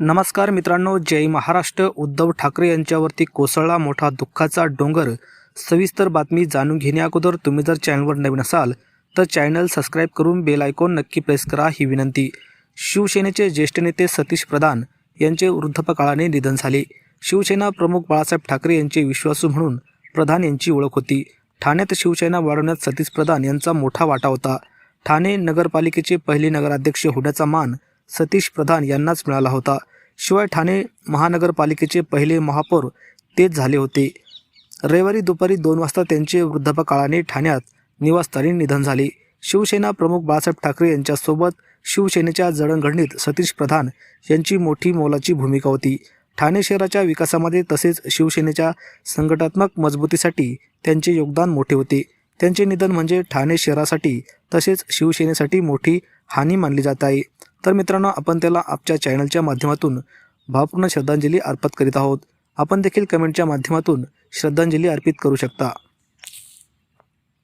नमस्कार मित्रांनो जय महाराष्ट्र. उद्धव ठाकरे यांच्यावरती कोसळला मोठा दुःखाचा डोंगर. सविस्तर बातमी जाणून घेण्याअगोदर तुम्ही जर चॅनलवर नवीन असाल तर चॅनल सबस्क्राईब करून बेल आयकॉन नक्की प्रेस करा ही विनंती. शिवसेनेचे ज्येष्ठ नेते सतीश प्रधान यांचे वृद्धपकाळाने निधन झाले. शिवसेना प्रमुख बाळासाहेब ठाकरे यांचे विश्वासू म्हणून प्रधान यांची ओळख होती. ठाण्यात शिवसेना वाढवण्यात सतीश प्रधान यांचा मोठा वाटा होता. ठाणे नगरपालिकेचे पहिले नगराध्यक्ष होण्याचा मान सतीश प्रधान यांनाच मिळाला होता. शिवाय ठाणे महानगरपालिकेचे पहिले महापौर तेच झाले होते. रविवारी दुपारी दोन वाजता त्यांचे वृद्धापकाळाने ठाण्यात निवासस्थानी निधन झाले. शिवसेना प्रमुख बाळासाहेब ठाकरे यांच्यासोबत शिवसेनेच्या जडणघडणीत सतीश प्रधान यांची मोठी मोलाची भूमिका होती. ठाणे शहराच्या विकासामध्ये तसेच शिवसेनेच्या संघटनात्मक मजबूतीसाठी त्यांचे योगदान मोठे होते. त्यांचे निधन म्हणजे ठाणे शहरासाठी तसेच शिवसेनेसाठी मोठी हानी मानली जात आहे. तर मित्रांनो आपण त्याला आपल्या चॅनलच्या माध्यमातून भावपूर्ण श्रद्धांजली अर्पित करीत आहोत. आपण देखील कमेंटच्या माध्यमातून श्रद्धांजली अर्पित करू शकता.